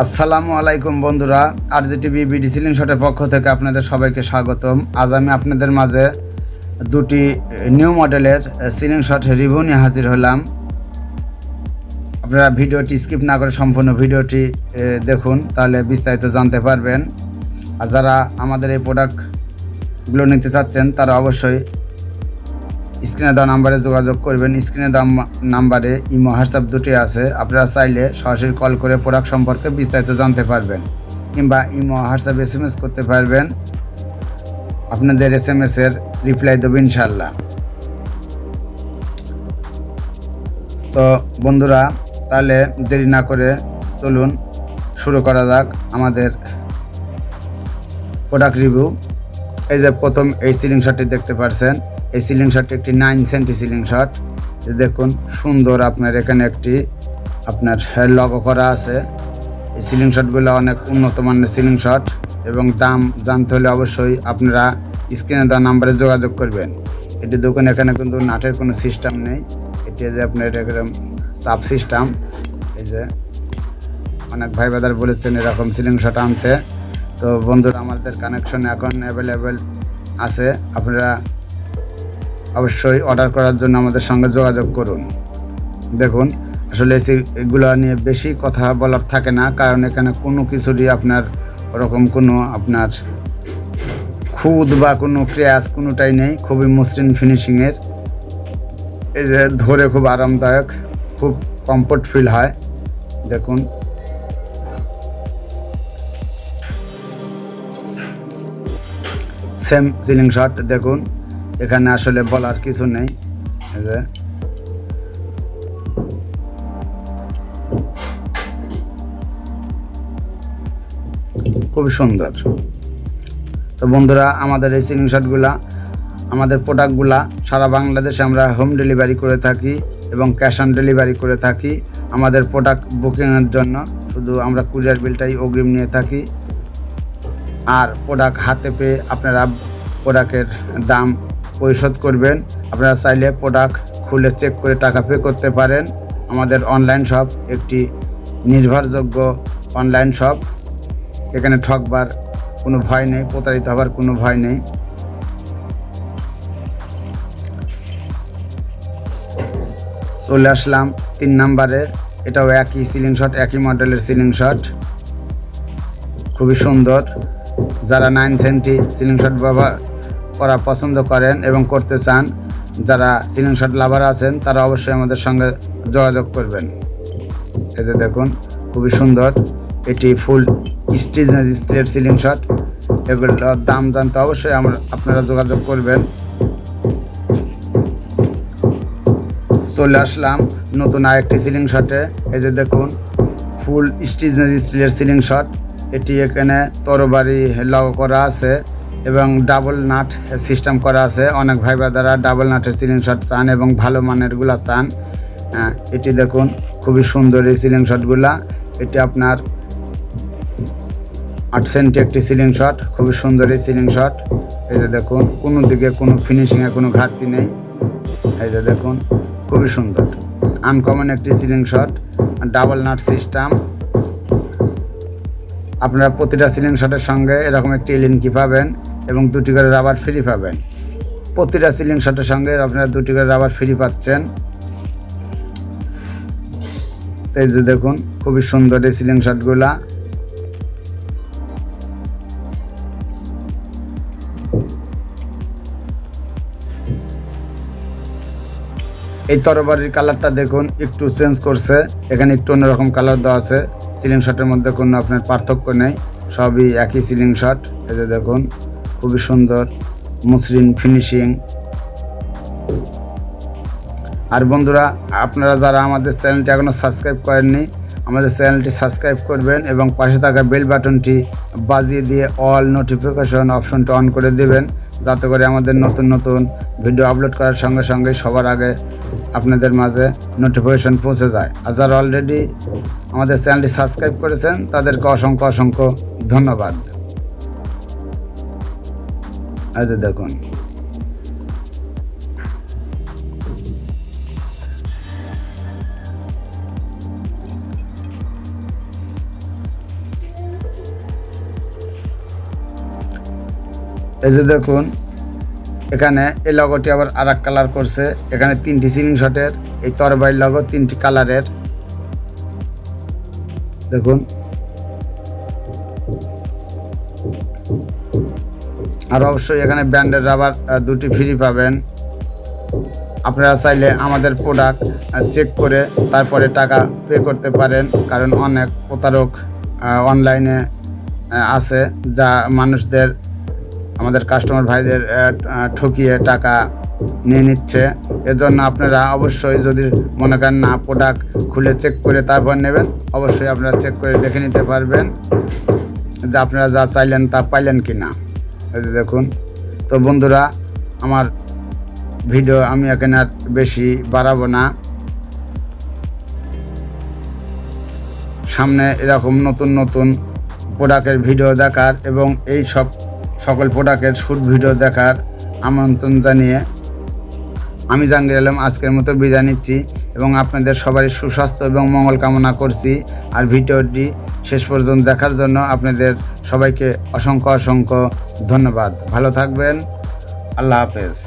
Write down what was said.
আসসালামু আলাইকুম বন্ধুরা আর জি টিভি বিডি সিলিং শটের পক্ষ থেকে আপনাদের সবাইকে স্বাগতম। আজ আমি আপনাদের মাঝে দুটি নিউ মডেলের সিলিং শট রিভিউ নিয়ে হাজির হলাম। আপনারা ভিডিওটি স্কিপ না করে সম্পূর্ণ ভিডিওটি দেখুন, তাহলে বিস্তারিত জানতে পারবেন। আর যারা আমাদের এই প্রোডাক্টগুলো নিতে চাচ্ছেন, তারা অবশ্যই স্ক্রিনে দেওয়া নাম্বারে যোগাযোগ করবেন। স্ক্রিনে দেওয়া নাম্বারে ইমো, হোয়াটসঅ্যাপ দুটি আছে। আপনারা চাইলে সরাসরি কল করে প্রোডাক্ট সম্পর্কে বিস্তারিত জানতে পারবেন কিংবা imo, WhatsApp, S M S করতে পারবেন। আপনাদের এস এম এস এর রিপ্লাই দেবো ইনশাল্লাহ তো বন্ধুরা, তাহলে দেরি না করে চলুন শুরু করা যাক আমাদের প্রোডাক্ট রিভিউ এই যে প্রথম এই সিলিং শটটি দেখতে পারছেন। এই সিলিং শটটি একটি নাইন সেন্টি সিলিং শট দেখুন, সুন্দর আপনার এখানে একটি আপনার লগো করা আছে। এই সিলিং শটগুলো অনেক উন্নত মানের সিলিং শট এবং দাম জানতে হলে অবশ্যই আপনারা স্ক্রিনে দেওয়া নাম্বারে যোগাযোগ করবেন। এটি দোকানে এখানে কিন্তু নাটের কোনো সিস্টেম নেই। এটি যে আপনার এরকম সাব সিস্টেম এই যে অনেক ভাই বাদার বলেছেন এরকম সিলিং শট আনতে। তো বন্ধুরা, আমাদের কানেকশন এখন অ্যাভেলেবেল আছে। আপনারা অবশ্যই অর্ডার করার জন্য আমাদের সঙ্গে যোগাযোগ করুন। দেখুন, আসলে এগুলো নিয়ে বেশি কথা বলার থাকে না, কারণ এখানে কোনো কিছুরই আপনার ওরকম কোনো আপনার খুদ বা কোনো ক্র্যাশ কোনোটাই নেই, খুবই মসৃণ ফিনিশিংয়ের এই যে ধরে খুব আরামদায়ক, খুব কমফোর্ট ফিল হয়। দেখুন। সেম সিলিং শট দেখুন। এখানে আসলে বলার কিছু নেই। খুবই সুন্দর। তো বন্ধুরা, আমাদের এই সিলিং শটগুলা আমাদের প্রোডাক্টগুলা সারা বাংলাদেশে আমরা হোম ডেলিভারি করে থাকি এবং ক্যাশ অন ডেলিভারি করে থাকি। আমাদের প্রোডাক্ট বুকিংয়ের জন্য শুধু আমরা কুরিয়ার বিলটাই অগ্রিম নিয়ে থাকি। আর প্রোডাক্ট হাতে পেয়ে আপনারা প্রোডাক্টের দাম পরিশোধ করবেন। আপনারা চাইলে প্রোডাক্ট খুলে চেক করে টাকা পে করতে পারেন। আমাদের অনলাইন শপ একটি নির্ভরযোগ্য অনলাইন শপ এখানে ঠকবার কোনো ভয় নেই, প্রতারিত হবার কোনো ভয় নেই। চলে আসলাম তিন নাম্বারে। এটাও একই সিলিং শট একই মডেলের সিলিং শট খুবই সুন্দর। যারা নাইন সেন্টি সিলিং শট ব্যবহার করা পছন্দ করেন এবং করতে চান, যারা সিলিং শট লাভার আছেন, তারা অবশ্যই আমাদের সঙ্গে যোগাযোগ করবেন। এই যে দেখুন, খুবই সুন্দর। এটি ফুল স্টিজনেস স্টিলের সিলিং শট এগুলোর দাম জানতে অবশ্যই আমরা, আপনারা যোগাযোগ করবেন। চলে আসলাম নতুন আরেকটি সিলিং শটে এই যে দেখুন ফুল স্টিজনেস স্টিলের সিলিং শট এটি এখানে তরবারি লাগু করা আছে। এবং ডাবল নাট সিস্টেম করা আছে। অনেক ভাই বাদারা ডাবল নাটের সিলিং শট চান এবং ভালো মানেরগুলা চান হ্যাঁ, এটি দেখুন খুবই সুন্দর এই সিলিং শটগুলা এটি আপনার আট সেন্টি একটি সিলিং শট খুবই সুন্দর এই সিলিং শট এই যে দেখুন কোনো দিকে কোনো ফিনিশিংয়ে কোনো ঘাটতি নেই। এই যে দেখুন খুবই সুন্দর। আনকমন একটি ceiling shot double nut system আপনারা প্রতিটা সিলিং শটের সঙ্গে এরকম একটি এলিনকি পাবেন। এবং দুটি করে রাবার ফ্রি পাবেন। প্রতিটা সিলিং শটের সঙ্গে আপনারা দুটি করে রাবার ফ্রি পাচ্ছেন। এই যে দেখুন, খুবই সুন্দর এই সিলিং শটগুলা এই তরবারির কালারটা দেখুন, একটু চেঞ্জ করছে। এখানে একটু অন্যরকম কালার দেওয়া আছে। সিলিং শটের মধ্যে কোনো আপনার পার্থক্য নেই। সবই একই সিলিং শট এই যে দেখুন। খুবই সুন্দর, মসৃণ ফিনিশিং আর বন্ধুরা, আপনারা যারা আমাদের চ্যানেলটি এখনও সাবস্ক্রাইব করেননি, আমাদের চ্যানেলটি সাবস্ক্রাইব করবেন এবং পাশে থাকা বেল বাটনটি বাজিয়ে দিয়ে অল নোটিফিকেশন অপশনটা অন করে দেবেন, যাতে করে আমাদের নতুন নতুন ভিডিও আপলোড করার সঙ্গে সঙ্গে সবার আগে আপনাদের মাঝে নোটিফিকেশন পৌঁছে যায়। আর যারা অলরেডি আমাদের চ্যানেলটি সাবস্ক্রাইব করেছেন, তাদেরকে অসংখ্য অসংখ্য ধন্যবাদ। আচ্ছা দেখুন। এই যে দেখুন, এখানে এই লগটি আবার আর কালার করছে। এখানে তিনটি সিলিং শটের এই তরবারি লগো তিনটি কালারের দেখুন। আর অবশ্যই এখানে ব্র্যান্ডের রাবার দুটি ফ্রি পাবেন। আপনারা চাইলে আমাদের প্রোডাক্ট চেক করে তারপরে টাকা পে করতে পারেন, কারণ অনেক প্রতারক অনলাইনে আছে, যা মানুষদের, আমাদের কাস্টমার ভাইদের ঠকিয়ে টাকা নিয়ে নিচ্ছে। এজন্য আপনারা অবশ্যই যদি মনে করেন না প্রোডাক্ট খুলে চেক করে তারপর নেবেন, অবশ্যই আপনারা চেক করে দেখে নিতে পারবেন যে আপনারা যা চাইলেন তা পাইলেন কি না দেখুন। তো বন্ধুরা, আমার ভিডিও আমি এখানে আর বেশি বাড়াবো না। সামনে এরকম নতুন নতুন প্রোডাক্টের ভিডিও দেখার এবং এই সব সকল প্রোডাক্টের শ্যুট ভিডিও দেখার আমন্ত্রণ জানিয়ে আমি জাহাঙ্গীর আলম আজকের মতো বিদায় নিচ্ছি এবং আপনাদের সবারই সুস্বাস্থ্য এবং মঙ্গল কামনা করছি। আর ভিডিওটি শেষ পর্যন্ত দেখার জন্য আপনাদের সবাইকে অসংখ্য অসংখ্য ধন্যবাদ। ভালো থাকবেন। আল্লাহ হাফেজ।